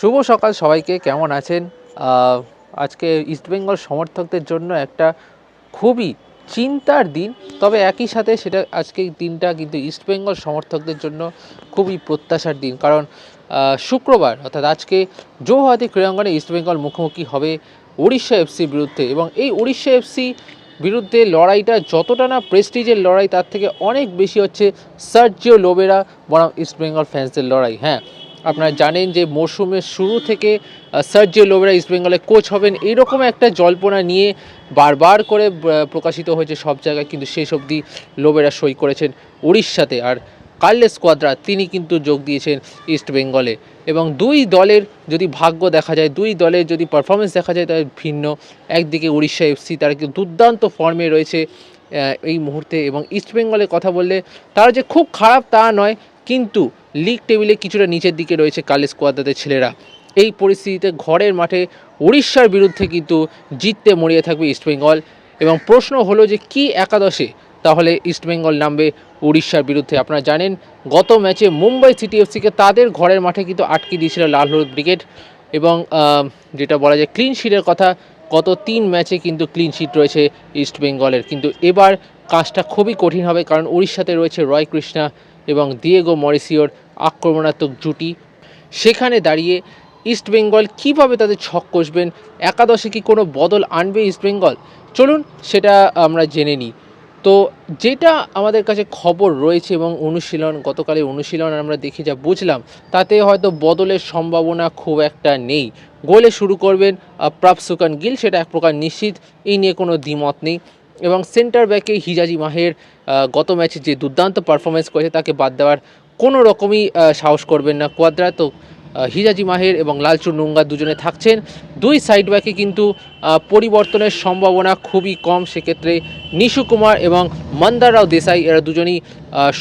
শুভ সকাল সবাইকে, কেমন আছেন? আজকে ইস্টবেঙ্গল সমর্থকদের জন্য একটা খুবই চিন্তার দিন, তবে একই সাথে সেটা আজকে দিনটা কিন্তু ইস্টবেঙ্গল সমর্থকদের জন্য খুবই প্রত্যাশার দিন, কারণ শুক্রবার, অর্থাৎ আজকে জৌহাতি ক্রীড়াঙ্গনে ইস্টবেঙ্গল মুখোমুখি হবে উড়িষ্যা এফসির বিরুদ্ধে এবং এই উড়িষ্যা এফসি বিরুদ্ধে লড়াইটা যতটা না প্রেস্টিজের লড়াই, তার থেকে অনেক বেশি হচ্ছে সার্জিও লোবেরা বনাম ইস্টবেঙ্গল ফ্যান্সদের লড়াই। হ্যাঁ আপনারা জানেন যে মরশুমের শুরু থেকে সার্জিও লোবেরা ইস্টবেঙ্গলের কোচ হবেন এরকম একটা জল্পনা নিয়ে বারবার করে প্রকাশিত হয়েছে সব জায়গায়, কিন্তু শেষ অবধি লোবেরা সই করেছেন উড়িষ্যাতে। আর কার্লেস কোয়াদ্রা, তিনি কিন্তু যোগ দিয়েছেন ইস্ট বেঙ্গলে। এবং দুই দলের যদি ভাগ্য দেখা যায়, দুই দলের যদি পারফরমেন্স দেখা যায়, তাহলে ভিন্ন। একদিকে উড়িষ্যা এফসি তারা কিন্তু দুর্দান্ত ফর্মে রয়েছে এই মুহূর্তে। এবং ইস্ট বেঙ্গলের কথা বললে, তারা যে খুব খারাপ তা নয়, কিন্তু লিগ টেবিলে কিছুটা নিচের দিকে রয়েছে কার্লেস কোয়াদ্রাদের ছেলেরা। এই পরিস্থিতিতে ঘরের মাঠে উড়িষ্যার বিরুদ্ধে কিন্তু জিততে মরিয়ে থাকবে ইস্টবেঙ্গল এবং প্রশ্ন হলো যে, কি একাদশে তাহলে ইস্টবেঙ্গল নামবে উড়িষ্যার বিরুদ্ধে। আপনারা জানেন, গত ম্যাচে মুম্বাই সিটি এফসিকে তাদের ঘরের মাঠে কিন্তু আটকে দিয়েছিল লাল হলুদ ব্রিগেড এবং যেটা বলা যায় ক্লিন শিটের কথা, গত তিন ম্যাচে কিন্তু ক্লিন শিট রয়েছে ইস্ট বেঙ্গলের। কিন্তু এবার কাজটা খুবই কঠিন হবে কারণ উড়িষ্যাতে রয়েছে রয় কৃষ্ণা এবং দিয়েগো মরিসিওর আক্রমণাত্মক জুটি। সেখানে দাঁড়িয়ে ইস্টবেঙ্গল কীভাবে তাদের ছক কষবেন, একাদশে কি কোনো বদল আনবে ইস্টবেঙ্গল চলুন সেটা আমরা জেনে নিই। তো যেটা আমাদের কাছে খবর রয়েছে এবং অনুশীলন গতকালে অনুশীলন আমরা দেখে যা বুঝলাম, তাতে হয়তো বদলের সম্ভাবনা খুব একটা নেই। গোলে শুরু করবেন প্রাপসুকান গিল, সেটা এক প্রকার নিশ্চিত, এই নিয়ে কোনো দ্বিমত নেই। এবং সেন্টার ব্যাকে হিজাজি মাহের গত ম্যাচে যে দুর্দান্ত পারফরমেন্স করেছে, তাকে বাদ দেওয়ার কোনো রকমই সাহস করবেন না। কোয়াদ্রা তো হিজাজি মাহের এবং লালচুর নুঙ্গা দুজনে থাকছেন। দুই সাইড ব্যাকে কিন্তু পরিবর্তনের সম্ভাবনা খুবই কম। সেক্ষেত্রে নিশু কুমার এবং মন্দাররাও দেশাই এরা দুজনেই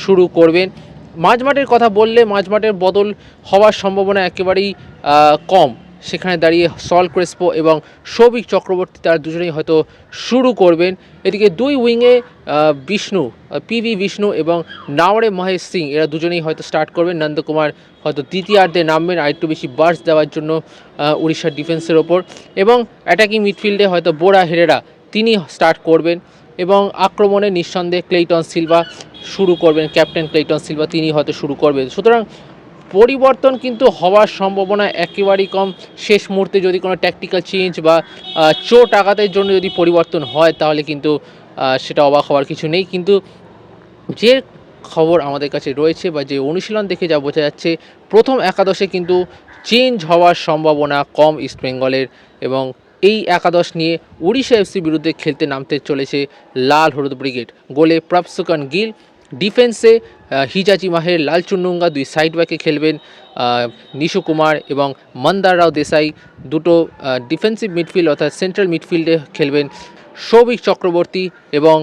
শুরু করবেন। মাঝমাঠের কথা বললে মাঝমাঠের বদল হওয়ার সম্ভাবনা একেবারেই কম। সেখানে দাঁড়িয়ে সল ক্রেসপো এবং সৌভিক চক্রবর্তী তারা দুজনেই হয়তো শুরু করবেন। এদিকে দুই উইংয়ে বিষ্ণু পিভি বিষ্ণু এবং নাওরে মহেশ সিং, এরা দুজনেই হয়তো স্টার্ট করবেন। নন্দকুমার হয়তো দ্বিতীয়ার্ধে নামবেন, আরেকটু বেশি বার্স দেওয়ার জন্য উড়িষ্যার ডিফেন্সের ওপর। এবং অ্যাটাকিং মিডফিল্ডে হয়তো বোরা হেরেরা তিনি স্টার্ট করবেন এবং আক্রমণে নিঃসন্দেহে ক্লেইটন সিলভা শুরু করবেন, ক্যাপ্টেন ক্লেইটন সিলভা তিনি হয়তো শুরু করবেন। সুতরাং পরিবর্তন কিন্তু হওয়ার সম্ভাবনা একেবারেই কম। শেষ মুহূর্তে যদি কোনো ট্যাকটিক্যাল চেঞ্জ বা চোট আঘাতের জন্য যদি পরিবর্তন হয়, তাহলে কিন্তু সেটা অবাক হওয়ার কিছু নেই। কিন্তু যে খবর আমাদের কাছে রয়েছে বা যে অনুশীলন দেখে যা বোঝা যাচ্ছে, প্রথম একাদশে কিন্তু চেঞ্জ হওয়ার সম্ভাবনা কম ইস্টবেঙ্গলের এবং এই একাদশ নিয়ে উড়িষ্যা এফসি বিরুদ্ধে খেলতে নামতে চলেছে লাল হলুদ ব্রিগেড। গোলে প্রাপসুকান গিল ডিফেন্সে হিজাজি মাহের লাল চুন্নুঙ্গা দুই সাইড ব্যাকে খেলবেন নিশু কুমার এবং মন্দার রাও দেশাই দুটো ডিফেন্সিভ মিডফিল্ড অর্থাৎ সেন্ট্রাল মিডফিল্ডে খেলবেন সৌভিক চক্রবর্তী এবং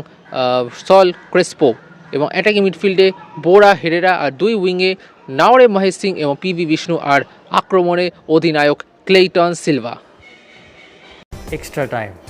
সল ক্রেসপো এবং অ্যাটাকিং মিডফিল্ডে বোরা হেরেরা আর দুই উইংয়ে নাওরে মহেশ সিং এবং পিভি বিষ্ণু আর আক্রমণে অধিনায়ক Clayton Silva extra time.